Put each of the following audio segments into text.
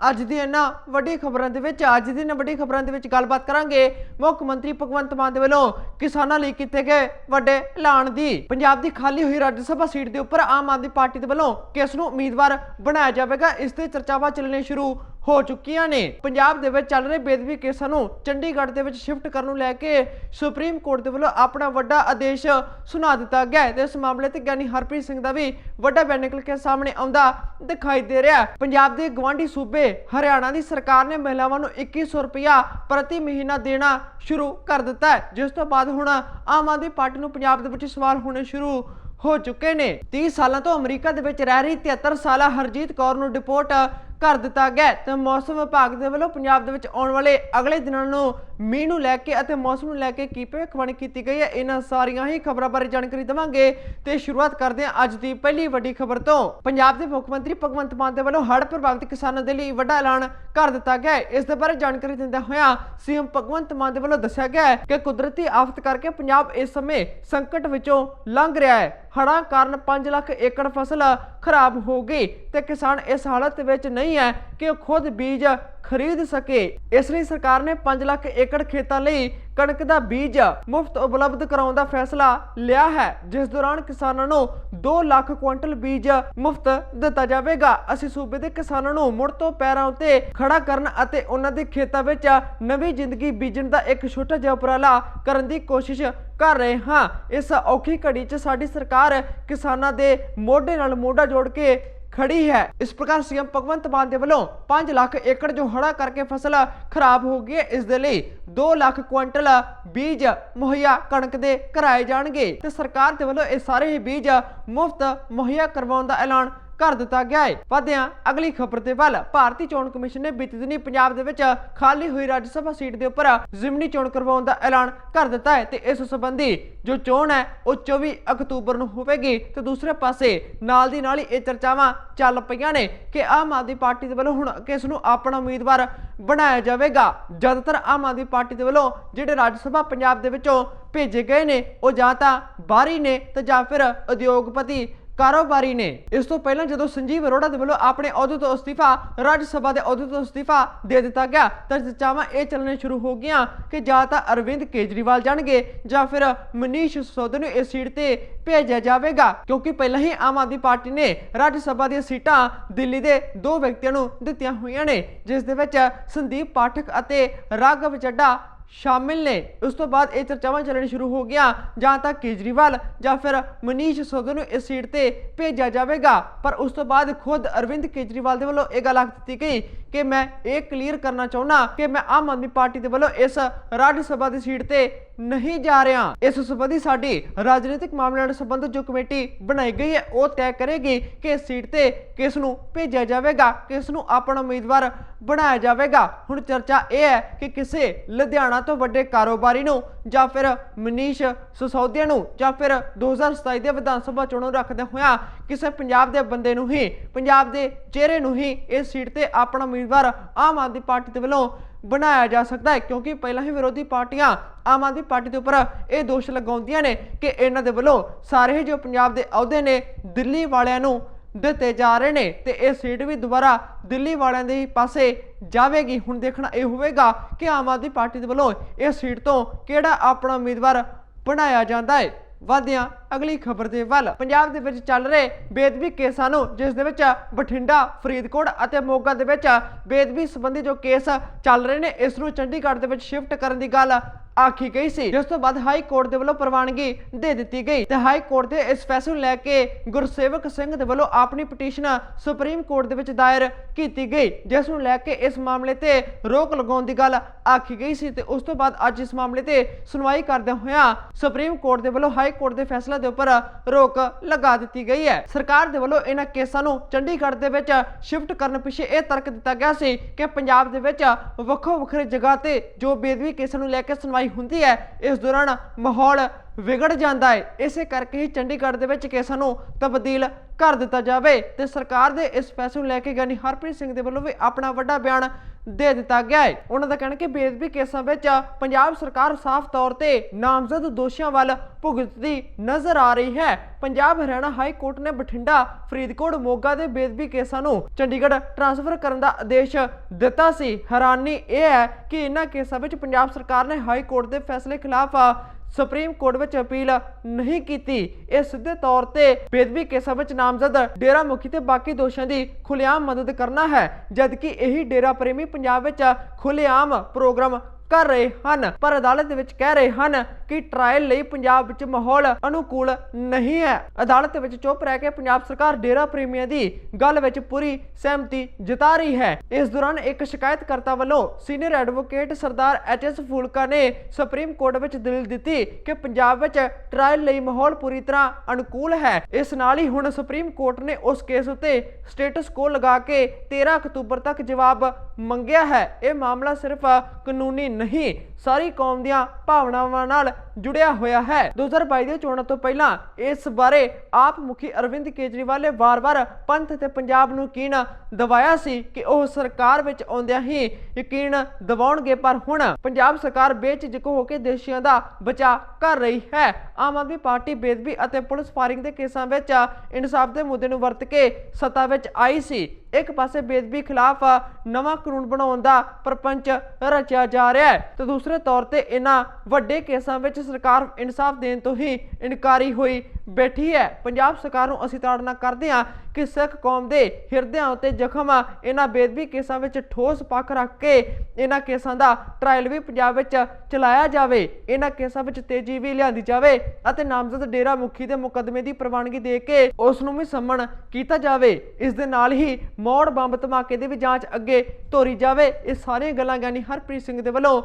ਅੱਜ ਦੀ ਇਹਨਾਂ ਵੱਡੀ ਖਬਰਾਂ ਦੇ ਵਿੱਚ, ਅੱਜ ਦੀ ਇਹਨਾਂ ਵੱਡੀ ਖਬਰਾਂ ਦੇ ਵਿੱਚ ਗੱਲਬਾਤ ਕਰਾਂਗੇ ਮੁੱਖ ਮੰਤਰੀ ਭਗਵੰਤ ਮਾਨ ਦੇ ਵੱਲੋਂ ਕਿਸਾਨਾਂ ਲਈ ਕੀਤੇ ਗਏ ਵੱਡੇ ਐਲਾਨ ਦੀ। ਪੰਜਾਬ ਦੀ ਖਾਲੀ ਹੋਈ ਰਾਜ ਸਭਾ ਸੀਟ ਦੇ ਉੱਪਰ ਆਮ ਆਦਮੀ ਪਾਰਟੀ ਦੇ ਵੱਲੋਂ ਕਿਸ ਨੂੰ ਉਮੀਦਵਾਰ ਬਣਾਇਆ ਜਾਵੇਗਾ, ਇਸ ਤੇ ਚਰਚਾਵਾਂ ਚੱਲਣੀਆਂ ਸ਼ੁਰੂ ਹੋ ਚੁੱਕੀਆਂ ਨੇ। ਪੰਜਾਬ ਦੇ ਵਿੱਚ ਚੱਲ ਰਹੇ ਬੇਦਬੀ ਕੇਸਾਂ ਨੂੰ ਚੰਡੀਗੜ੍ਹ ਦੇ ਵਿੱਚ ਸ਼ਿਫਟ ਕਰਨ ਨੂੰ ਲੈ ਕੇ ਸੁਪਰੀਮ ਕੋਰਟ ਦੇ ਵੱਲੋਂ ਆਪਣਾ ਵੱਡਾ ਆਦੇਸ਼ ਸੁਣਾ ਦਿੱਤਾ ਗਿਆ ਹੈ। ਤੇ ਇਸ ਮਾਮਲੇ ਤੇ ਗਿਆਨੀ ਹਰਪ੍ਰੀਤ ਸਿੰਘ ਦਾ ਵੀ ਵੱਡਾ ਬਿਆਨ ਨਿਕਲ ਕੇ ਸਾਹਮਣੇ ਆਉਂਦਾ ਦਿਖਾਈ ਦੇ ਰਿਹਾ ਪੰਜਾਬ ਦੇ ਗਵਾਂਢੀ ਸੂਬੇ ਹਰਿਆਣਾ ਦੀ ਸਰਕਾਰ ਨੇ ਮਹਿਲਾਵਾਂ ਨੂੰ 2100 ਰੁਪਇਆ ਪ੍ਰਤੀ ਮਹੀਨਾ ਦੇਣਾ ਸ਼ੁਰੂ ਕਰ ਦਿੱਤਾ ਹੈ। ਜਿਸ ਤੋਂ ਬਾਅਦ ਹੁਣ ਆਮ ਆਦਮੀ ਪਾਰਟੀ ਨੂੰ ਪੰਜਾਬ ਦੇ ਵਿੱਚ ਸਵਾਲ ਹੋਣੇ ਸ਼ੁਰੂ ਹੋ ਚੁੱਕੇ ਨੇ। 30 ਸਾਲਾਂ ਤੋਂ ਅਮਰੀਕਾ ਦੇ ਵਿੱਚ ਰਹਿ ਰਹੀ 73 ਸਾਲਾ ਹਰਜੀਤ ਕੌਰ ਨੂੰ ਡਿਪੋਰਟ ਕਰ ਦਿੱਤਾ ਗਿਆ ਤੇ ਮੌਸਮ ਵਿਭਾਗ ਦੇ ਵੱਲੋਂ ਪੰਜਾਬ ਦੇ ਵਿੱਚ ਆਉਣ ਵਾਲੇ ਅਗਲੇ ਦਿਨਾਂ ਨੂੰ ਮੀਂਹ ਨੂੰ ਲੈ ਕੇ ਅਤੇ ਮੌਸਮ ਨੂੰ ਲੈ ਕੇ ਕੀ ਭਵਿੱਖਬਾਣੀ ਕੀਤੀ ਗਈ ਹੈ, ਇਹਨਾਂ ਸਾਰੀਆਂ ਹੀ ਖਬਰਾਂ ਬਾਰੇ ਜਾਣਕਾਰੀ ਦੇਵਾਂਗੇ ਤੇ ਸ਼ੁਰੂਆਤ ਕਰਦੇ ਹਾਂ ਅੱਜ ਦੀ ਪਹਿਲੀ ਵੱਡੀ ਖਬਰ ਤੋਂ। ਪੰਜਾਬ ਦੇ ਮੁੱਖ ਮੰਤਰੀ ਭਗਵੰਤ ਮਾਨ ਦੇ ਵੱਲੋਂ ਹੜ੍ਹ ਪ੍ਰਭਾਵਿਤ ਕਿਸਾਨਾਂ ਦੇ ਲਈ ਵੱਡਾ ਐਲਾਨ ਕਰ ਦਿੱਤਾ ਗਿਆ ਹੈ। ਇਸ ਦੇ ਬਾਰੇ ਜਾਣਕਾਰੀ ਦਿੰਦਿਆਂ ਹੋਇਆਂ ਸੀਐਮ ਭਗਵੰਤ ਮਾਨ ਦੇ ਵੱਲੋਂ ਦੱਸਿਆ ਗਿਆ ਹੈ ਕਿ ਕੁਦਰਤੀ ਆਫਤ ਕਰਕੇ ਪੰਜਾਬ ਇਸ ਸਮੇਂ ਸੰਕਟ ਵਿੱਚੋਂ ਲੰਘ ਰਿਹਾ ਹੈ। ਹੜ੍ਹਾਂ ਕਾਰਨ 5 ਲੱਖ ਏਕੜ ਫਸਲ ਖਰਾਬ ਹੋ ਗਈ ਤੇ ਕਿਸਾਨ ਇਸ ਹਾਲਤ ਵਿੱਚ ਨਹੀਂ ਹੈ ਕਿ ਉਹ ਖੁਦ ਬੀਜ ਖਰੀਦ ਸਕੇ। ਇਸ ਲਈ ਸਰਕਾਰ ਨੇ 5 ਲੱਖ ਏਕੜ ਖੇਤਾਂ ਲਈ ਕਣਕ ਦਾ ਬੀਜ ਮੁਫਤ ਉਪਲਬਧ ਕਰਾਉਣ ਦਾ ਫੈਸਲਾ ਲਿਆ ਹੈ, ਜਿਸ ਦੌਰਾਨ ਕਿਸਾਨਾਂ ਨੂੰ 2 ਲੱਖ ਕੁਇੰਟਲ ਬੀਜ ਮੁਫਤ ਦਿੱਤਾ ਜਾਵੇਗਾ। ਅਸੀਂ ਸੂਬੇ ਦੇ ਕਿਸਾਨਾਂ ਨੂੰ ਮੁੜ ਤੋਂ ਪੈਰਾਂ ਉੱਤੇ ਖੜਾ ਕਰਨ ਅਤੇ ਉਹਨਾਂ ਦੇ ਖੇਤਾਂ ਵਿੱਚ ਨਵੀਂ ਜ਼ਿੰਦਗੀ ਬੀਜਣ ਦਾ ਇੱਕ ਛੋਟਾ ਜਿਹਾ ਉਪਰਾਲਾ ਕਰਨ ਦੀ ਕੋਸ਼ਿਸ਼ ਕਰ ਰਹੇ ਹਾਂ। ਇਸ ਔਖੀ ਘੜੀ 'ਚ ਸਾਡੀ ਸਰਕਾਰ ਕਿਸਾਨਾਂ ਦੇ ਮੋਢੇ ਨਾਲ ਮੋਢਾ ਜੋੜ ਕੇ ਖੜੀ ਹੈ। ਇਸ ਪ੍ਰਕਾਰ ਸੀਐਮ ਭਗਵੰਤ ਮਾਨ ਦੇ ਵੱਲੋਂ 5 ਲੱਖ ਏਕੜ ਜੋ ਹੜਾ ਕਰਕੇ ਫਸਲ ਖਰਾਬ ਹੋ ਗਈ ਹੈ, ਇਸ ਦੇ ਲਈ 2 ਲੱਖ ਕੁਇੰਟਲ ਬੀਜ ਮੁਹੱਈਆ ਕਣਕ ਦੇ ਕਰਾਏ ਜਾਣਗੇ ਤੇ ਸਰਕਾਰ ਦੇ ਵੱਲੋਂ ਇਹ ਸਾਰੇ ਹੀ ਬੀਜ ਮੁਫਤ ਮੁਹੱਈਆ ਕਰਵਾਉਣ ਦਾ ਐਲਾਨ ਕਰ ਦਿੱਤਾ ਗਿਆ ਹੈ ਵਧਿਆਂ ਅਗਲੀ ਖਬਰ ਦੇ ਵੱਲ ਭਾਰਤੀ ਚੋਣ ਕਮਿਸ਼ਨ ਨੇ ਬੀਤੇ ਦਿਨੀ ਪੰਜਾਬ ਦੇ ਵਿੱਚ ਖਾਲੀ ਹੋਈ ਰਾਜ ਸਭਾ ਸੀਟ ਦੇ ਉੱਪਰ ਜ਼ਿਮਨੀ ਚੋਣ ਕਰਵਾਉਣ ਦਾ ਐਲਾਨ ਕਰ ਦਿੱਤਾ ਹੈ ਤੇ ਇਸ ਸੰਬੰਧੀ ਜੋ ਚੋਣ ਹੈ, ਉਹ 24 ਅਕਤੂਬਰ ਨੂੰ ਹੋਵੇਗੀ ਤੇ ਦੂਸਰੇ ਪਾਸੇ ਨਾਲ ਦੀ ਨਾਲ ਹੀ ਇਹ ਚਰਚਾਵਾਂ ਚੱਲ ਪਈਆਂ ਨੇ ਕਿ ਆਮ ਆਦਮੀ ਪਾਰਟੀ ਦੇ ਵੱਲੋਂ ਹੁਣ ਕਿਸ ਨੂੰ ਆਪਣਾ ਉਮੀਦਵਾਰ ਬਣਾਇਆ ਜਾਵੇਗਾ। ਜ਼ਿਆਦਾਤਰ ਆਮ ਆਦਮੀ ਪਾਰਟੀ ਦੇ ਵੱਲੋਂ ਜਿਹੜੇ ਰਾਜ ਸਭਾ ਪੰਜਾਬ ਦੇ ਵਿੱਚੋਂ ਭੇਜੇ ਗਏ ਨੇ, ਉਹ ਜਾਂ ਤਾਂ ਬਾਹਰੀ ਨੇ ਤੇ ਜਾਂ ਫਿਰ ਉਦਯੋਗਪਤੀ ਕਾਰੋਬਾਰੀ ਨੇ। ਇਸ ਤੋਂ ਪਹਿਲਾਂ ਜਦੋਂ ਸੰਜੀਵ ਅਰੋੜਾ ਦੇ ਵੱਲੋਂ ਆਪਣੇ ਅਹੁਦੇ ਤੋਂ ਅਸਤੀਫਾ, ਰਾਜ ਸਭਾ ਦੇ ਅਹੁਦੇ ਤੋਂ ਅਸਤੀਫਾ ਦੇ ਦਿੱਤਾ ਗਿਆ, ਤਾਂ ਚਰਚਾਵਾਂ ਇਹ ਚੱਲਣੇ ਸ਼ੁਰੂ ਹੋ ਗਈਆਂ ਕਿ ਜਾਂ ਤਾਂ ਅਰਵਿੰਦ ਕੇਜਰੀਵਾਲ ਜਾਣਗੇ ਜਾਂ ਫਿਰ ਮਨੀਸ਼ ਸਿਸੋਦੀਆ ਨੂੰ ਇਸ ਸੀਟ ਤੇ ਭੇਜਿਆ ਜਾਵੇਗਾ, ਕਿਉਂਕਿ ਪਹਿਲਾਂ ਹੀ ਆਮ ਆਦਮੀ ਪਾਰਟੀ ਨੇ ਰਾਜ ਸਭਾ ਦੀਆਂ ਸੀਟਾਂ ਦਿੱਲੀ ਦੇ ਦੋ ਵਿਅਕਤੀਆਂ ਨੂੰ ਦਿੱਤੀਆਂ ਹੋਈਆਂ ਨੇ, ਜਿਸ ਦੇ ਵਿੱਚ ਸੰਦੀਪ ਪਾਠਕ ਅਤੇ ਰਾਘਵ ਚੱਡਾ ਸ਼ਾਮਿਲ ਨੇ। ਉਸ ਤੋਂ ਬਾਅਦ ਇਹ ਚਰਚਾਵਾਂ ਚੱਲਣੀ ਸ਼ੁਰੂ ਹੋ ਗਿਆ ਜਾਂ ਤਾਂ ਕੇਜਰੀਵਾਲ ਜਾਂ ਫਿਰ ਮਨੀਸ਼ ਸਿਸੋਦੀਆ ਨੂੰ ਇਸ ਸੀਟ ਤੇ ਭੇਜਿਆ ਜਾਵੇਗਾ। ਪਰ ਉਸ ਤੋਂ ਬਾਅਦ ਖੁਦ ਅਰਵਿੰਦ ਕੇਜਰੀਵਾਲ ਦੇ ਵੱਲੋਂ ਇਹ ਗੱਲ ਆਖ ਦਿੱਤੀ ਗਈ ਕਿ ਮੈਂ ਇਹ ਕਲੀਅਰ ਕਰਨਾ ਚਾਹੁੰਦਾ ਕਿ ਮੈਂ ਆਮ ਆਦਮੀ ਪਾਰਟੀ ਦੇ ਵੱਲੋਂ ਇਸ ਰਾਜ ਸਭਾ ਦੀ ਸੀਟ ਤੇ ਨਹੀਂ ਜਾ ਰਿਹਾ। ਇਸ ਸੰਬੰਧੀ ਸਾਡੀ ਰਾਜਨੀਤਿਕ ਮਾਮਲਿਆਂ ਨਾਲ ਸੰਬੰਧਿਤ ਜੋ ਕਮੇਟੀ ਬਣਾਈ ਗਈ ਹੈ, ਉਹ ਤੈਅ ਕਰੇਗੀ ਕਿ ਇਸ ਸੀਟ ਤੇ ਕਿਸ ਨੂੰ ਭੇਜਿਆ ਜਾਵੇਗਾ, ਕਿਸ ਨੂੰ ਆਪਣਾ ਉਮੀਦਵਾਰ ਬਣਾਇਆ ਜਾਵੇਗਾ। ਹੁਣ ਚਰਚਾ ਇਹ ਹੈ ਕਿ ਕਿਸੇ ਲੁਧਿਆਣਾ ਤੋਂ ਵੱਡੇ ਕਾਰੋਬਾਰੀ ਨੂੰ ਜਾਂ ਫਿਰ ਮਨੀਸ਼ ਸਿਸੋਦੀਆ ਨੂੰ ਜਾਂ ਫਿਰ 2027 ਦੇ ਵਿਧਾਨ ਸਭਾ ਚੋਣਾਂ ਰੱਖਦੇ ਹੋਇਆ ਕਿਸੇ ਪੰਜਾਬ ਦੇ ਬੰਦੇ ਨੂੰ ਹੀ, ਪੰਜਾਬ ਦੇ ਚਿਹਰੇ ਨੂੰ ਹੀ ਇਸ ਸੀਟ ਤੇ ਆਪਣਾ ਉਮੀਦਵਾਰ ਆਮ ਆਦਮੀ ਪਾਰਟੀ ਦੇ ਵੱਲੋਂ ਬਣਾਇਆ ਜਾ ਸਕਦਾ ਹੈ। ਕਿਉਂਕਿ ਪਹਿਲਾਂ ਹੀ ਵਿਰੋਧੀ ਪਾਰਟੀਆਂ ਆਮ ਆਦਮੀ ਪਾਰਟੀ ਦੇ ਉੱਪਰ ਇਹ ਦੋਸ਼ ਲਗਾਉਂਦੀਆਂ ਨੇ ਕਿ ਇਹਨਾਂ ਦੇ ਵੱਲੋਂ ਸਾਰੇ ਜੋ ਪੰਜਾਬ ਦੇ ਅਹੁਦੇ ਨੇ, ਦਿੱਲੀ ਵਾਲਿਆਂ ਨੂੰ ਦਿੱਤੇ ਜਾ ਰਹੇ ਨੇ ਤੇ ਇਹ ਸੀਟ ਵੀ ਦੁਬਾਰਾ ਦਿੱਲੀ ਵਾਲਿਆਂ ਦੇ ਪਾਸੇ ਜਾਵੇਗੀ। ਹੁਣ ਦੇਖਣਾ ਇਹ ਹੋਵੇਗਾ ਕਿ ਆਮ ਆਦਮੀ ਪਾਰਟੀ ਦੇ ਵੱਲੋਂ ਇਹ ਸੀਟ ਤੋਂ ਕਿਹੜਾ ਆਪਣਾ ਉਮੀਦਵਾਰ ਬਣਾਇਆ ਜਾਂਦਾ ਹੈ। ਵਧਿਆਂ ਅਗਲੀ ਖਬਰ ਦੇ ਵੱਲ। ਪੰਜਾਬ ਦੇ ਵਿੱਚ ਚੱਲ ਰਹੇ ਬੇਦਬੀ ਕੇਸਾਂ ਨੂੰ, ਜਿਸ ਦੇ ਵਿੱਚ ਬਠਿੰਡਾ, ਫਰੀਦਕੋਟ ਅਤੇ ਮੋਗਾ ਦੇ ਵਿੱਚ ਬੇਦਬੀ ਸੰਬੰਧੀ ਜੋ ਕੇਸ ਚੱਲ ਰਹੇ ਨੇ, ਇਸ ਨੂੰ ਚੰਡੀਗੜ੍ਹ ਦੇ ਵਿੱਚ ਸ਼ਿਫਟ ਕਰਨ ਦੀ ਗੱਲ ਆਖੀ ਗਈ ਸੀ। ਜਿਸ ਤੋਂ ਬਾਅਦ ਹਾਈ ਕੋਰਟ ਦੇ ਵੱਲੋਂ ਪ੍ਰਵਾਨਗੀ ਦੇ ਦਿੱਤੀ ਗਈ। ਤੇ ਹਾਈ ਕੋਰਟ ਦੇ ਇਸ ਫੈਸਲੇ ਨੂੰ ਲੈ ਕੇ ਗੁਰਸੇਵਕ ਸਿੰਘ ਦੇ ਵੱਲੋਂ ਆਪਣੀ ਪਟੀਸ਼ਨ ਸੁਪਰੀਮ ਕੋਰਟ ਦੇ ਵਿੱਚ ਦਾਇਰ ਕੀਤੀ ਗਈ। ਜਿਸ ਨੂੰ ਲੈ ਕੇ ਇਸ ਮਾਮਲੇ ਤੇ ਰੋਕ ਲਗਾਉਣ ਦੀ ਗੱਲ ਆਖੀ ਗਈ ਸੀ ਤੇ ਉਸ ਤੋਂ ਬਾਅਦ ਅੱਜ ਇਸ ਮਾਮਲੇ ਤੇ ਸੁਣਵਾਈ ਕਰਦਿਆਂ ਹੋਇਆ ਸੁਪਰੀਮ ਕੋਰਟ ਦੇ ਵੱਲੋਂ ਹਾਈ ਕੋਰਟ ਦੇ ਫੈਸਲੇ ਦੇ ਉੱਪਰ ਰੋਕ ਲਗਾ ਦਿੱਤੀ ਗਈ ਹੈ। ਸਰਕਾਰ ਦੇ ਵੱਲੋਂ ਇਹਨਾਂ ਕੇਸਾਂ ਨੂੰ ਚੰਡੀਗੜ੍ਹ ਦੇ ਵਿੱਚ ਸ਼ਿਫਟ ਕਰਨ ਪਿੱਛੇ ਇਹ ਤਰਕ ਦਿੱਤਾ ਗਿਆ ਸੀ ਕਿ ਪੰਜਾਬ ਦੇ ਵਿੱਚ ਵੱਖੋ ਵੱਖਰੇ ਜਗ੍ਹਾ ਤੇ ਜੋ ਬੇਦਵੀ ਕੇਸਾਂ ਨੂੰ ਲੈ ਕੇ ਸੁਣਵਾਈ ਹੁੰਦੀ ਹੈ। ਇਸ ਦੌਰਾਨ ਮਾਹੌਲ ਵਿਗੜ ਜਾਂਦਾ ਹੈ ਇਸੇ ਕਰਕੇ ਹੀ ਚੰਡੀਗੜ੍ਹ ਦੇ ਵਿੱਚ ਕੇਸਾਂ ਨੂੰ ਤਬਦੀਲ ਕਰ ਦਿੱਤਾ ਜਾਵੇ ਤੇ ਸਰਕਾਰ ਦੇ ਇਸ ਫੈਸਲੇ ਨੂੰ ਲੈ ਕੇ ਗਿਆਨੀ ਹਰਪ੍ਰੀਤ ਸਿੰਘ ਦੇ ਵੱਲੋਂ ਵੀ ਆਪਣਾ ਵੱਡਾ ਬਿਆਨ ਦੇ ਦਿੱਤਾ ਗਿਆ ਹੈ ਉਹਨਾਂ ਦਾ ਕਹਿਣਾ ਕਿ ਬੇਅਦਬੀ ਕੇਸਾਂ ਵਿੱਚ ਪੰਜਾਬ ਸਰਕਾਰ ਸਾਫ਼ ਤੌਰ ਤੇ ਨਾਮਜ਼ਦ ਦੋਸ਼ੀਆਂ ਵੱਲ ਭੁਗਤਦੀ ਨਜ਼ਰ ਆ ਰਹੀ ਹੈ। ਪੰਜਾਬ ਹਰਿਆਣਾ ਹਾਈ ਕੋਰਟ ਨੇ ਬਠਿੰਡਾ, ਫਰੀਦਕੋਟ, ਮੋਗਾ ਦੇ ਬੇਅਦਬੀ ਕੇਸਾਂ ਨੂੰ ਚੰਡੀਗੜ੍ਹ ਟ੍ਰਾਂਸਫਰ ਕਰਨ ਦਾ ਆਦੇਸ਼ ਦਿੱਤਾ ਸੀ। ਹੈਰਾਨੀ ਇਹ ਹੈ ਕਿ ਇਹਨਾਂ ਕੇਸਾਂ ਵਿੱਚ ਪੰਜਾਬ ਸਰਕਾਰ ਨੇ ਹਾਈ ਕੋਰਟ ਦੇ ਫੈਸਲੇ ਖਿਲਾਫ ਸੁਪਰੀਮ ਕੋਰਟ ਵਿੱਚ ਅਪੀਲ ਨਹੀਂ ਕੀਤੀ। ਇਹ ਸਿੱਧੇ ਤੌਰ ਤੇ ਬੇਦਬੀ ਕੇਸਾਂ ਵਿੱਚ ਨਾਮਜ਼ਦ ਡੇਰਾ ਮੁਖੀ ਤੇ ਬਾਕੀ ਦੋਸ਼ੀਆਂ ਦੀ ਖੁੱਲੇਆਮ ਮਦਦ ਕਰਨਾ ਹੈ, ਜਦਕਿ ਇਹੀ ਡੇਰਾ ਪ੍ਰੇਮੀ ਪੰਜਾਬ ਵਿੱਚ ਖੁੱਲੇਆਮ ਪ੍ਰੋਗਰਾਮ ਕਰ ਰਹੇ ਹਨ। ਪਰ ਅਦਾਲਤ ਦੇ ਵਿੱਚ ਕਹਿ ਰਹੇ ਹਨ ਕਿ ਟ੍ਰਾਇਲ ਲਈ ਪੰਜਾਬ ਵਿੱਚ ਮਾਹੌਲ ਅਨੁਕੂਲ ਨਹੀਂ ਹੈ। ਅਦਾਲਤ ਵਿੱਚ ਚੁੱਪ ਰਹਿ ਕੇ ਪੰਜਾਬ ਸਰਕਾਰ ਡੇਰਾ ਪ੍ਰੇਮੀਆਂ ਦੀ ਗੱਲ ਵਿੱਚ ਪੂਰੀ ਸਹਿਮਤੀ ਜਤਾ ਰਹੀ ਹੈ। ਇਸ ਦੌਰਾਨ ਇੱਕ ਸ਼ਿਕਾਇਤਕਰਤਾ ਵੱਲੋਂ senior advocate Sardar H S Phoolka ਨੇ ਸੁਪਰੀਮ ਕੋਰਟ ਵਿੱਚ ਦਲੀਲ ਦਿੱਤੀ ਕਿ ਪੰਜਾਬ ਵਿੱਚ ਟ੍ਰਾਇਲ ਲਈ ਮਾਹੌਲ ਪੂਰੀ ਤਰ੍ਹਾਂ ਅਨੁਕੂਲ ਹੈ। ਇਸ ਨਾਲ ਹੀ ਹੁਣ ਸੁਪਰੀਮ ਕੋਰਟ ਨੇ ਉਸ ਕੇਸ ਉੱਤੇ ਸਟੇਟਸ ਕੋ ਲਗਾ ਕੇ 13 ਅਕਤੂਬਰ ਤੱਕ ਜਵਾਬ ਮੰਗਿਆ ਹੈ। ਇਹ ਮਾਮਲਾ ਸਿਰਫ ਕਾਨੂੰਨੀ ਨਹੀਂ ਸਾਰੀ ਕੌਮ ਦੀਆਂ ਭਾਵਨਾਵਾਂ ਨਾਲ ਜੁੜਿਆ ਹੋਇਆ ਹੈ। 2022 ਦੀਆਂ ਚੋਣਾਂ ਤੋਂ ਪਹਿਲਾਂ ਇਸ ਬਾਰੇ ਆਪ ਮੁਖੀ ਅਰਵਿੰਦ ਕੇਜਰੀਵਾਲ ਨੇ ਵਾਰ-ਵਾਰ ਪੰਥ ਤੇ ਪੰਜਾਬ ਨੂੰ ਯਕੀਨ ਦਿਵਾਇਆ ਸੀ ਕਿ ਉਹ ਸਰਕਾਰ ਵਿੱਚ ਆਉਂਦਿਆਂ ਹੀ ਯਕੀਨ ਦਿਵਾਉਣਗੇ, ਪਰ ਹੁਣ ਪੰਜਾਬ ਸਰਕਾਰ ਬੇਝਿਜਕ ਹੋ ਕੇ ਦੇਸ਼ੀਆਂ ਦਾ ਬਚਾਅ ਕਰ ਰਹੀ ਹੈ। ਆਮ ਆਦਮੀ ਪਾਰਟੀ ਬੇਦਬੀ ਅਤੇ ਪੁਲਿਸ ਫਾਇਰਿੰਗ ਦੇ ਕੇਸਾਂ ਵਿੱਚ ਇਨਸਾਫ ਦੇ ਮੁੱਦੇ ਨੂੰ ਵਰਤ ਕੇ ਸੱਤਾ ਵਿੱਚ ਆਈ ਸੀ। ਇੱਕ ਪਾਸੇ ਬੇਦਬੀ ਖਿਲਾਫ ਨਵਾਂ ਕਾਨੂੰਨ ਬਣਾਉਣ ਦਾ ਪ੍ਰਪੰਚ ਰਚਿਆ ਜਾ ਰਿਹਾ ਹੈ ਤੇ ਦੂਸਰੇ ਤੌਰ ਤੇ ਇਹਨਾਂ ਵੱਡੇ ਕੇਸਾਂ ਵਿੱਚ ਸਰਕਾਰ ਇਨਸਾਫ ਦੇਣ ਤੋਂ ਹੀ ਇਨਕਾਰੀ ਹੋਈ ਬੈਠੀ ਹੈ। ਪੰਜਾਬ ਸਰਕਾਰ ਨੂੰ ਅਸੀਂ ਤਾੜਨਾ ਕਰਦੇ ਹਾਂ ਕਿ ਸਿੱਖ ਕੌਮ ਦੇ ਹਿਰਦਿਆਂ ਉੱਤੇ ਜ਼ਖਮ ਆ। ਇਹਨਾਂ ਬੇਦਬੀ ਕੇਸਾਂ ਵਿੱਚ ਠੋਸ ਪੱਖ ਰੱਖ ਕੇ ਇਹਨਾਂ ਕੇਸਾਂ ਦਾ ਟ੍ਰਾਇਲ ਵੀ ਪੰਜਾਬ ਵਿੱਚ ਚਲਾਇਆ ਜਾਵੇ। ਇਹਨਾਂ ਕੇਸਾਂ ਵਿੱਚ ਤੇਜ਼ੀ ਵੀ ਲਿਆਂਦੀ ਜਾਵੇ ਅਤੇ ਨਾਮਜ਼ਦ ਡੇਰਾ ਮੁਖੀ ਦੇ ਮੁਕੱਦਮੇ ਦੀ ਪ੍ਰਵਾਨਗੀ ਦੇ ਕੇ ਉਸ ਨੂੰ ਵੀ ਸੰਮਣ ਕੀਤਾ ਜਾਵੇ। ਇਸ ਦੇ ਨਾਲ ਹੀ ਮੌੜ ਬੰਬ ਧਮਾਕੇ ਦੀ ਵੀ ਜਾਂਚ ਅੱਗੇ ਤੋਰੀ ਜਾਵੇ। ਇਹ ਸਾਰੀਆਂ ਗੱਲਾਂ ਗਿਆਨੀ ਹਰਪ੍ਰੀਤ ਸਿੰਘ ਦੇ ਵੱਲੋਂ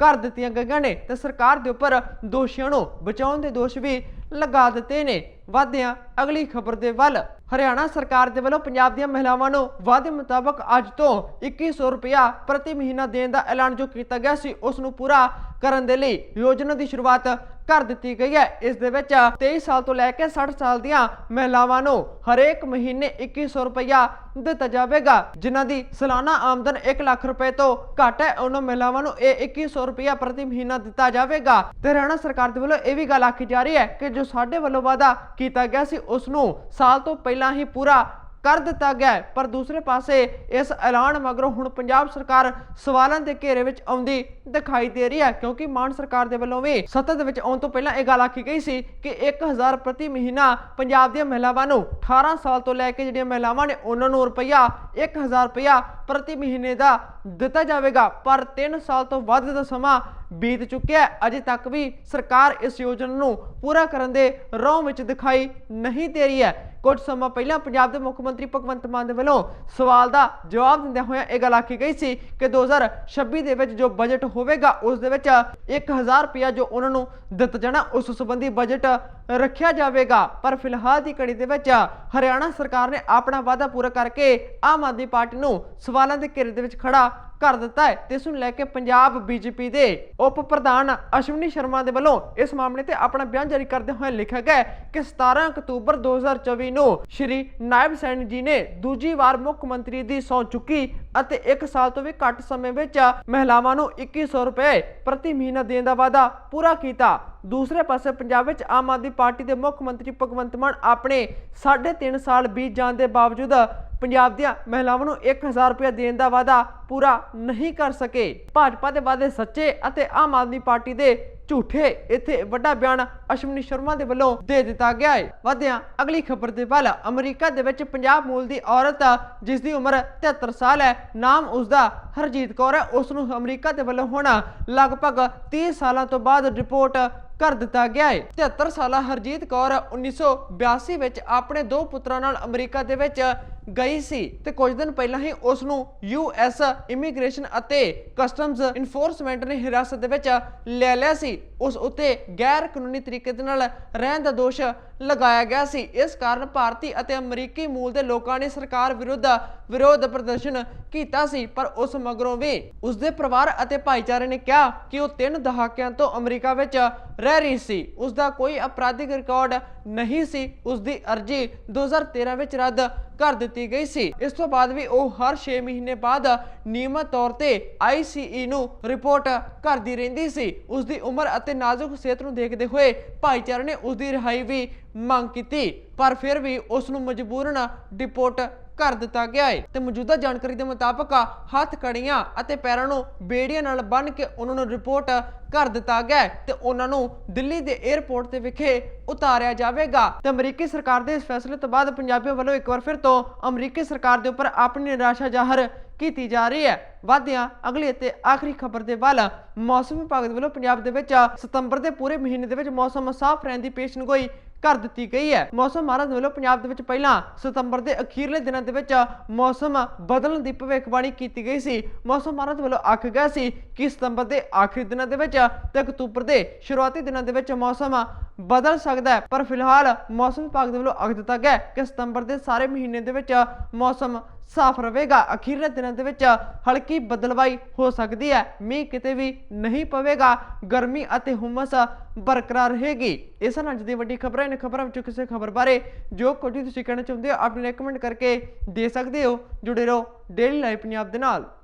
ਕਰ ਦਿੱਤੀਆਂ ਗਈਆਂ ਨੇ ਤੇ ਸਰਕਾਰ ਦੇ ਉੱਪਰ ਦੋਸ਼ੀਆਂ ਨੂੰ ਬਚਾਉਣ ਦੇ ਦੋਸ਼ ਵੀ ਲਗਾ ਦਿੱਤੇ ਨੇ। ਵਾਧਿਆਂ, ਅਗਲੀ ਖਬਰ ਦੇ ਵੱਲ। ਹਰਿਆਣਾ ਸਰਕਾਰ ਦੇ ਵੱਲੋਂ ਪੰਜਾਬ ਦੀਆਂ ਮਹਿਲਾਵਾਂ ਨੂੰ ਵਾਅਦੇ ਮੁਤਾਬਕ ਅੱਜ ਤੋਂ 2100 ਰੁਪਇਆ ਪ੍ਰਤੀ ਮਹੀਨਾ ਦੇਣ ਦਾ ਐਲਾਨ ਜੋ ਕੀਤਾ ਗਿਆ ਸੀ, ਉਸ ਨੂੰ ਪੂਰਾ ਕਰਨ ਦੇ ਲਈ ਯੋਜਨਾ ਦੀ ਸ਼ੁਰੂਆਤ ਕਰ ਦਿੱਤੀ ਗਈ ਹੈ। ਇਸ ਦੇ ਵਿੱਚ 23 ਸਾਲ ਤੋਂ ਲੈ ਕੇ 60 ਸਾਲ ਦੀਆਂ ਮਹਿਲਾਵਾਂ ਨੂੰ ਹਰੇਕ ਮਹੀਨੇ 2100 ਰੁਪਇਆ ਦਿੱਤਾ ਜਾਵੇਗਾ, ਜਿਨ੍ਹਾਂ ਦੀ ਸਾਲਾਨਾ ਆਮਦਨ 1 ਲੱਖ ਰੁਪਏ ਤੋਂ ਘੱਟ ਹੈ। ਉਹਨਾਂ ਮਹਿਲਾਵਾਂ ਨੂੰ ਇਹ 2100 ਰੁਪਇਆ ਪ੍ਰਤੀ ਮਹੀਨਾ ਦਿੱਤਾ ਜਾਵੇਗਾ। ਤੇ ਹਰਿਆਣਾ ਸਰਕਾਰ ਦੇ ਵੱਲੋਂ ਇਹ ਵੀ ਗੱਲ ਆਖੀ ਜਾ ਰਹੀ ਹੈ ਕਿ ਜੋ ਸਾਡੇ ਵੱਲੋਂ ਵਾਅਦਾ ਕੀਤਾ ਗਿਆ ਸੀ, ਉਸ ਨੂੰ ਸਾਲ ਤੋਂ ਪਹਿਲਾਂ ਹੀ ਪੂਰਾ ਕਰ ਦਿੱਤਾ ਗਿਆ ਪਰ ਦੂਸਰੇ ਪਾਸੇ ਇਸ ਐਲਾਨ ਮਗਰੋਂ ਹੁਣ ਪੰਜਾਬ ਸਰਕਾਰ ਸਵਾਲਾਂ ਦੇ ਘੇਰੇ ਵਿੱਚ ਆਉਂਦੀ ਦਿਖਾਈ ਦੇ ਰਹੀ ਹੈ, ਕਿਉਂਕਿ ਮਾਨ ਸਰਕਾਰ ਦੇ ਵੱਲੋਂ ਵੀ ਸੱਤਾ ਦੇ ਵਿੱਚ ਆਉਣ ਤੋਂ ਪਹਿਲਾਂ ਇਹ ਗੱਲ ਆਖੀ ਗਈ ਸੀ ਕਿ 1000 ਪ੍ਰਤੀ ਮਹੀਨਾ ਪੰਜਾਬ ਦੀਆਂ ਮਹਿਲਾਵਾਂ ਨੂੰ 18 ਸਾਲ ਤੋਂ ਲੈ ਕੇ ਜਿਹੜੀਆਂ ਮਹਿਲਾਵਾਂ ਨੇ ਉਹਨਾਂ ਨੂੰ ਰੁਪਈਆ 1000 ਰੁਪਇਆ ਪ੍ਰਤੀ ਮਹੀਨੇ ਦਾ ਦਿੱਤਾ ਜਾਵੇਗਾ। ਪਰ 3 ਸਾਲ ਤੋਂ ਵੱਧ ਦਾ ਸਮਾਂ ਬੀਤ ਚੁੱਕਿਆ ਹੈ। ਅਜੇ ਤੱਕ ਵੀ ਸਰਕਾਰ ਇਸ ਯੋਜਨਾ ਨੂੰ ਪੂਰਾ ਕਰਨ ਦੇ ਰੌਂ ਵਿੱਚ ਦਿਖਾਈ ਨਹੀਂ ਦੇ ਰਹੀ ਹੈ। ਕੁਝ ਸਮਾਂ ਪਹਿਲਾਂ ਪੰਜਾਬ ਦੇ ਮੁੱਖ ਮੰਤਰੀ ਭਗਵੰਤ ਮਾਨ ਦੇ ਵੱਲੋਂ ਸਵਾਲ ਦਾ ਜਵਾਬ ਦਿੰਦਿਆਂ ਹੋਇਆਂ ਇਹ ਗੱਲ ਆਖੀ ਗਈ ਸੀ ਕਿ 2026 ਦੇ ਵਿੱਚ ਜੋ ਬਜਟ ਹੋਵੇਗਾ, ਉਸ ਦੇ ਵਿੱਚ 1000 ਰੁਪਇਆ ਜੋ ਉਹਨਾਂ ਨੂੰ ਦਿੱਤਾ ਜਾਣਾ, ਉਸ ਸੰਬੰਧੀ ਬਜਟ ਰੱਖਿਆ ਜਾਵੇਗਾ। ਪਰ ਫਿਲਹਾਲ ਦੀ ਘੜੀ ਦੇ ਵਿੱਚ ਹਰਿਆਣਾ ਸਰਕਾਰ ਨੇ ਆਪਣਾ ਵਾਅਦਾ ਪੂਰਾ ਕਰਕੇ ਆਮ ਆਦਮੀ ਪਾਰਟੀ ਨੂੰ ਸਵਾਲਾਂ ਦੇ ਘੇਰੇ ਦੇ ਵਿੱਚ ਖੜਾ ਕਰ ਦਿੱਤਾ ਹੈ। ਤੇ ਇਸ ਨੂੰ ਲੈ ਕੇ ਪੰਜਾਬ ਬੀਜੇਪੀ ਦੇ ਉਪ ਪ੍ਰਧਾਨ ਅਸ਼ਵਨੀ ਸ਼ਰਮਾ ਦੇ ਵੱਲੋਂ ਇਸ ਮਾਮਲੇ ਤੇ ਆਪਣਾ ਬਿਆਨ ਜਾਰੀ ਕਰਦੇ ਹੋਏ ਲਿਖਿਆ ਗਿਆ ਕਿ 17 ਅਕਤੂਬਰ 2024 ਨੂੰ ਸ਼੍ਰੀ ਨਾਇਬ ਸੈਣੀ ਜੀ ਨੇ ਦੂਜੀ ਵਾਰ ਮੁੱਖ ਮੰਤਰੀ ਦੀ ਸਹੁੰ ਚੁੱਕੀ ਅਤੇ 1 ਸਾਲ ਤੋਂ ਵੀ ਘੱਟ ਸਮੇਂ ਵਿੱਚ ਮਹਿਲਾਵਾਂ ਨੂੰ 2100 ਰੁਪਏ ਪ੍ਰਤੀ ਮਹੀਨਾ ਦੇਣ ਦਾ ਵਾਅਦਾ ਪੂਰਾ ਕੀਤਾ। ਦੂਸਰੇ ਪਾਸੇ ਪੰਜਾਬ ਵਿੱਚ ਆਮ ਆਦਮੀ ਪਾਰਟੀ ਦੇ ਮੁੱਖ ਮੰਤਰੀ ਭਗਵੰਤ ਮਾਨ ਆਪਣੇ 3.5 ਸਾਲ ਬੀਤ ਜਾਣ ਦੇ ਬਾਵਜੂਦ ਪੰਜਾਬ ਦੀਆਂ ਮਹਿਲਾਵਾਂ ਨੂੰ 1000 ਰੁਪਏ ਦੇਣ ਦਾ ਵਾਅਦਾ ਪੂਰਾ ਨਹੀਂ ਕਰ ਸਕੇ। ਭਾਜਪਾ ਦੇ ਵਾਅਦੇ ਸੱਚੇ ਅਤੇ ਆਮ ਆਦਮੀ ਪਾਰਟੀ ਦੇ ਝੂਠੇ ਇੱਥੇ ਵੱਡਾ ਬਿਆਨ ਅਸ਼ਵਨੀ ਸ਼ਰਮਾ ਦੇ ਵੱਲੋਂ ਦੇ ਦਿੱਤਾ ਗਿਆ ਹੈ। ਵਧਿਆਂ ਅਗਲੀ ਖਬਰ ਦੇ ਵੱਲ ਅਮਰੀਕਾ ਦੇ ਵਿੱਚ ਪੰਜਾਬ ਮੂਲ ਦੀ ਔਰਤ, ਜਿਸ ਦੀ ਉਮਰ 73 ਸਾਲ ਹੈ, ਨਾਮ ਉਸ ਦਾ ਹਰਜੀਤ ਕੌਰ ਹੈ। ਉਸ ਨੂੰ ਅਮਰੀਕਾ ਦੇ ਵੱਲੋਂ ਹੁਣ ਲਗਭਗ 30 ਸਾਲਾਂ ਤੋਂ ਬਾਅਦ ਰਿਪੋਰਟ ਕਰ ਦਿੱਤਾ ਗਿਆ ਹੈ 73 ਸਾਲਾ ਹਰਜੀਤ ਕੌਰ 1982 ਵਿੱਚ ਆਪਣੇ ਦੋ ਪੁੱਤਰਾਂ ਨਾਲ ਅਮਰੀਕਾ ਦੇ ਵਿੱਚ ਗਈ ਸੀ ਤੇ ਕੁਝ ਦਿਨ ਪਹਿਲਾਂ ਹੀ ਉਸ ਨੂੰ ਯੂਐਸ ਇਮੀਗ੍ਰੇਸ਼ਨ ਅਤੇ ਕਸਟਮਜ਼ ਇਨਫੋਰਸਮੈਂਟ ਨੇ ਹਿਰਾਸਤ ਦੇ ਵਿੱਚ ਲੈ ਲਿਆ ਸੀ। ਉਸ ਉੱਤੇ ਗੈਰ ਕਾਨੂੰਨੀ ਤਰੀਕੇ ਦੇ ਨਾਲ ਰਹਿਣ ਦਾ ਦੋਸ਼ ਲਗਾਇਆ ਗਿਆ ਸੀ। ਇਸ ਕਾਰਨ ਭਾਰਤੀ ਅਤੇ ਅਮਰੀਕੀ ਮੂਲ ਦੇ ਲੋਕਾਂ ਨੇ ਸਰਕਾਰ ਵਿਰੁੱਧ ਵਿਰੋਧ ਪ੍ਰਦਰਸ਼ਨ ਕੀਤਾ ਸੀ, ਪਰ ਉਸ ਮਗਰੋਂ ਵੀ ਉਸ ਦੇ ਪਰਿਵਾਰ ਅਤੇ ਭਾਈਚਾਰੇ ਨੇ ਕਿਹਾ ਕਿ ਉਹ ਤਿੰਨ ਦਹਾਕਿਆਂ ਤੋਂ ਅਮਰੀਕਾ ਵਿੱਚ ਰਹਿ ਰਹੀ ਸੀ। ਉਸ ਦਾ ਕੋਈ ਅਪਰਾਧਿਕ ਰਿਕਾਰਡ ਨਹੀਂ ਸੀ। ਉਸ ਦੀ ਅਰਜ਼ੀ 2013 ਵਿੱਚ ਰੱਦ ਕਰ ਦਿੱਤੀ ਗਈ ਸੀ। ਇਸ ਤੋਂ ਬਾਅਦ ਵੀ ਉਹ ਹਰ 6 ਮਹੀਨੇ ਬਾਅਦ ਨਿਯਮਤ ਤੌਰ ਤੇ ICE ਨੂੰ ਰਿਪੋਰਟ ਕਰਦੀ ਰਹਿੰਦੀ ਸੀ। ਉਸ ਦੀ ਉਮਰ ਅਤੇ ਨਾਜ਼ੁਕ ਸਿਹਤ ਨੂੰ ਦੇਖਦੇ ਹੋਏ ਭਾਈਚਾਰੇ ਨੇ ਉਸ ਦੀ ਰਿਹਾਈ ਵੀ ਮੰਗ ਕੀਤੀ। ਪਰ ਫਿਰ ਵੀ ਉਸ ਨੂੰ ਮਜਬੂਰਨ ਡਿਪੋਰਟ ਕਰ ਦਿੱਤਾ ਗਿਆ ਹੈ ਤੇ ਮੌਜੂਦਾ ਜਾਣਕਾਰੀ ਦੇ ਮੁਤਾਬਕ ਹੱਥ ਕੜੀਆਂ ਅਤੇ ਪੈਰਾਂ ਨੂੰ ਬੇੜੀਆਂ ਨਾਲ ਬੰਨ੍ਹ ਕੇ ਉਹਨਾਂ ਨੂੰ ਰਿਪੋਰਟ ਕਰ ਦਿੱਤਾ ਗਿਆ ਹੈ ਤੇ ਉਹਨਾਂ ਨੂੰ ਦਿੱਲੀ ਦੇ 에ਅਰਪੋਰਟ ਤੇ ਵਿਖੇ ਉਤਾਰਿਆ ਜਾਵੇਗਾ। ਤੇ ਅਮਰੀਕੀ ਸਰਕਾਰ ਦੇ ਇਸ ਫੈਸਲੇ ਤੋਂ ਬਾਅਦ ਪੰਜਾਬੀਆਂ ਵੱਲੋਂ ਇੱਕ ਵਾਰ ਫਿਰ ਤੋਂ ਅਮਰੀਕੀ ਸਰਕਾਰ ਦੇ ਉੱਪਰ ਆਪਣੀ ਨਿਰਾਸ਼ਾ ਜ਼ਾਹਰ ਕੀਤੀ ਜਾ ਰਹੀ ਹੈ ਵਾਧਿਆਂ, ਅਗਲੀ ਅਤੇ ਆਖਰੀ ਖਬਰ ਦੇ ਵੱਲ ਮੌਸਮ ਵਿਭਾਗ ਦੇ ਵੱਲੋਂ ਪੰਜਾਬ ਦੇ ਵਿੱਚ ਸਤੰਬਰ ਦੇ ਪੂਰੇ ਮਹੀਨੇ ਦੇ ਵਿੱਚ ਮੌਸਮ ਸਾਫ਼ ਰਹਿਣ ਦੀ ਪੇਸ਼ਨਗੋਈ ਕਰ ਦਿੱਤੀ ਗਈ ਹੈ। ਮੌਸਮ ਮਹਾਰਾਜ ਵੱਲੋਂ ਪੰਜਾਬ ਦੇ ਵਿੱਚ ਪਹਿਲਾਂ ਸਤੰਬਰ ਦੇ ਅਖੀਰਲੇ ਦਿਨਾਂ ਦੇ ਵਿੱਚ ਮੌਸਮ ਬਦਲਣ ਦੀ ਭਵਿੱਖਬਾਣੀ ਕੀਤੀ ਗਈ ਸੀ। ਮੌਸਮ ਮਹਾਰਾਜ ਵੱਲੋਂ ਆਖ ਗਿਆ ਸੀ ਕਿ ਸਤੰਬਰ ਦੇ ਆਖਰੀ ਦਿਨਾਂ ਦੇ ਵਿੱਚ ਤੇ ਅਕਤੂਬਰ ਦੇ ਸ਼ੁਰੂਆਤੀ ਦਿਨਾਂ ਦੇ ਵਿੱਚ ਮੌਸਮ ਬਦਲ ਸਕਦਾ ਹੈ। ਪਰ ਫਿਲਹਾਲ ਮੌਸਮ ਵਿਭਾਗ ਦੇ ਵੱਲੋਂ ਆਖ ਦਿੱਤਾ ਗਿਆ ਕਿ ਸਤੰਬਰ ਦੇ ਸਾਰੇ ਮਹੀਨੇ ਦੇ ਵਿੱਚ ਮੌਸਮ ਸਾਫ਼ ਰਹੇਗਾ ਅਖੀਰਲੇ ਦਿਨਾਂ ਦੇ ਵਿੱਚ ਹਲਕੀ ਬਦਲਵਾਈ ਹੋ ਸਕਦੀ ਹੈ। ਮੀਂਹ ਕਿਤੇ ਵੀ ਨਹੀਂ ਪਵੇਗਾ। ਗਰਮੀ ਅਤੇ ਹੁਮਸ ਬਰਕਰਾਰ ਰਹੇਗੀ। ਇਸ ਨਾਲ ਅੱਜ ਦੀ ਵੱਡੀ ਖਬਰਾਂ ਇਹਨਾਂ ਖਬਰਾਂ ਵਿੱਚੋਂ ਕਿਸੇ ਖਬਰ ਬਾਰੇ ਜੋ ਕੁਝ ਤੁਸੀਂ ਕਹਿਣਾ ਚਾਹੁੰਦੇ ਹੋ ਆਪਣੇ ਕਮੈਂਟ ਕਰਕੇ ਦੇ ਸਕਦੇ ਹੋ। ਜੁੜੇ ਰਹੋ ਡੇਲੀ ਲਾਈਵ ਪੰਜਾਬ ਦੇ ਨਾਲ।